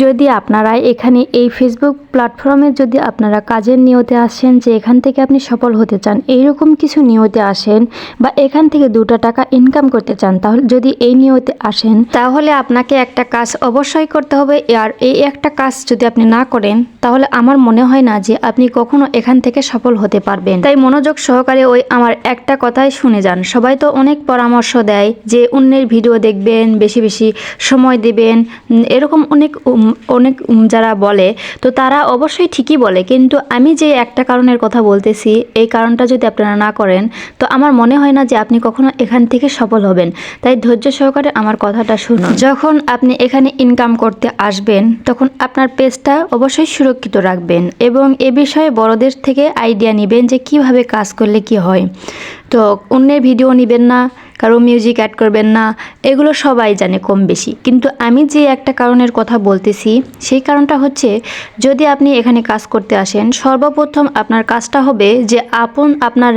যদি আপনারা এখানে এই ফেসবুক প্ল্যাটফর্মে যদি আপনারা কাজের নিয়তে আসেন যে এখান থেকে আপনি সফল হতে চান, এইরকম কিছু নিয়তে আসেন বা এখান থেকে দুটো টাকা ইনকাম করতে চান, তাহলে যদি এই নিয়তে আসেন, তাহলে আপনাকে একটা কাজ অবশ্যই করতে হবে। আর এই একটা কাজ যদি আপনি না করেন, তাহলে আমার মনে হয় না যে আপনি কখনো এখান থেকে সফল হতে পারবেন। তাই মনোযোগ সহকারে ওই আমার একটা কথাই শুনে যান। সবাই তো অনেক পরামর্শ দেয় যে অন্যের ভিডিও দেখবেন, বেশি বেশি সময় দেবেন। এরকম অনেক অনেক যারা বলে তো তারা অবশ্যই ঠিকই বলে। কিন্তু আমি যে একটা কারণের কথা বলতেছি এই কারণটা যদি আপনারা না করেন তো আমার মনে হয় না যে আপনি কখনো এখান থেকে সফল হবেন। তাই ধৈর্য সহকারে আমার কথাটা শুনুন। যখন আপনি এখানে ইনকাম করতে আসবেন তখন আপনার পেজটা অবশ্যই সুরক্ষিত রাখবেন এবং এ বিষয়ে বড়দের থেকে আইডিয়া নেবেন যে কীভাবে কাজ করলে কি হয়। তো অন্যের ভিডিও নেবেন না, কারও মিউজিক অ্যাড করবেন না, এগুলো সবাই জানে কম বেশি। কিন্তু আমি যে একটা কারণের কথা বলতেছি, সেই কারণটা হচ্ছে যদি আপনি এখানে কাজ করতে আসেন, সর্বপ্রথম আপনার কাজটা হবে যে আপন, আপনার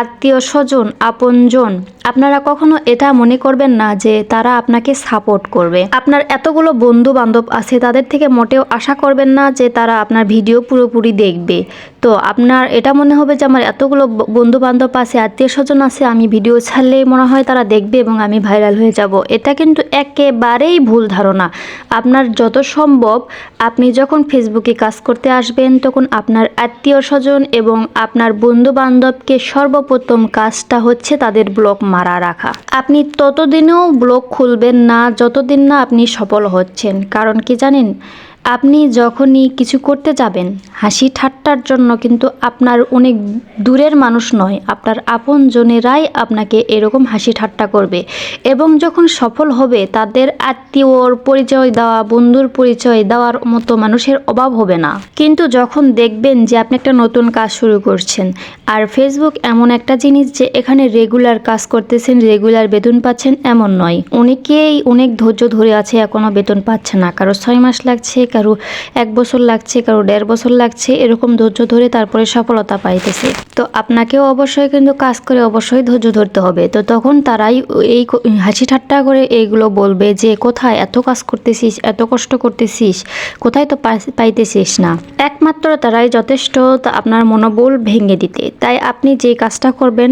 আত্মীয় স্বজন, আপনজন, আপনারা কখনো এটা মনে করবেন না যে তারা আপনাকে সাপোর্ট করবে। আপনার এতগুলো বন্ধু বান্ধব আছে, তাদের থেকে মোটেও আশা করবেন না যে তারা আপনার ভিডিও পুরোপুরি দেখবে। তো আপনার, এটা মনে হবে যে আমার এতগুলো বন্ধু বান্ধব আছে, আত্মীয় স্বজন আছে, আমি ভিডিও ছাড়লেই মনে হয় তারা দেখবে এবং আমি ভাইরাল হয়ে যাব। এটা কিন্তু একেবারেই ভুল ধারণা। আপনার যত সম্ভব আপনি যখন ফেসবুকে কাজ করতে আসবেন, তখন আপনার আত্মীয় স্বজন এবং আপনার বন্ধু বান্ধবকে সর্বপ্রথম কাজটা হচ্ছে তাদের ব্লগ মারা রাখা। আপনি ততদিনেও ব্লগ খুলবেন না, যতদিন না আপনি সফল হচ্ছেন। কারণ কি জানেন? আপনি যখনই কিছু করতে যাবেন, হাসি ঠাট্টার জন্য কিন্তু আপনার অনেক দূরের মানুষ নয়, আপনার আপনজনেরাই আপনাকে এরকম হাসি ঠাট্টা করবে। এবং যখন সফল হবে, তাদের আত্মীয়র পরিচয় দেওয়া, বন্ধুর পরিচয় দেওয়ার মতো মানুষের অভাব হবে না। কিন্তু যখন দেখবেন যে আপনি একটা নতুন কাজ শুরু করছেন, আর ফেসবুক এমন একটা জিনিস যে এখানে রেগুলার কাজ করতেছেন রেগুলার বেতন পাচ্ছেন, এমন নয়। অনেকেই অনেক ধৈর্য ধরে আছে এখনও বেতন পাচ্ছে না। কারও ছয় মাস লাগছে কারও এক বছর লাগছে কারও দেড় বছর লাগছে এরকম ধৈর্য ধরে তারপরে সফলতা পাইতেছে। তো আপনাকেও অবশ্যই কিন্তু কাজ করে অবশ্যই ধৈর্য ধরতে হবে। তো তখন তারাই এই হাসি ঠাট্টা করে এইগুলো বলবে যে, কোথায় এত কাজ করতেছিস, এত কষ্ট করতেছিস, কোথায় তো পাইতেছিস না? একমাত্র তারাই যথেষ্ট আপনার মনোবল ভেঙে দিতে। তাই আপনি যে কাজটা করবেন,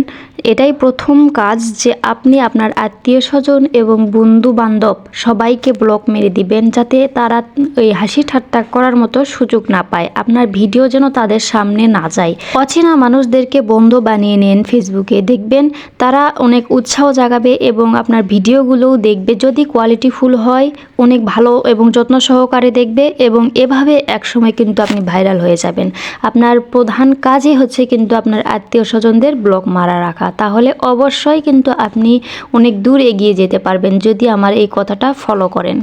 এটাই প্রথম কাজ যে আপনি আপনার আত্মীয় স্বজন এবং বন্ধু বান্ধব সবাইকে ব্লক মেরে দিবেন যাতে তারা ওই হাসি ঠাট্টা করার মতো সুযোগ না পায়। আপনার ভিডিও যেন তাদের সামনে না যায়। অচেনা মানুষদেরকে বন্ধু বানিয়ে নেন ফেসবুকে। দেখবেন তারা অনেক উৎসাহ জাগাবে এবং আপনার ভিডিওগুলোও দেখবে। যদি কোয়ালিটিফুল হয়, অনেক ভালো এবং যত্ন সহকারে দেখবে এবং এভাবে একসময় কিন্তু আপনি ভাইরাল হয়ে যাবেন। আপনার প্রধান কাজই হচ্ছে কিন্তু আপনার আত্মীয় স্বজনদের ব্লক মারা রাখা। তাহলে অবশ্যই কিন্তু আপনি অনেক দূর এগিয়ে যেতে পারবেন যদি আমার এই কথাটা ফলো করেন।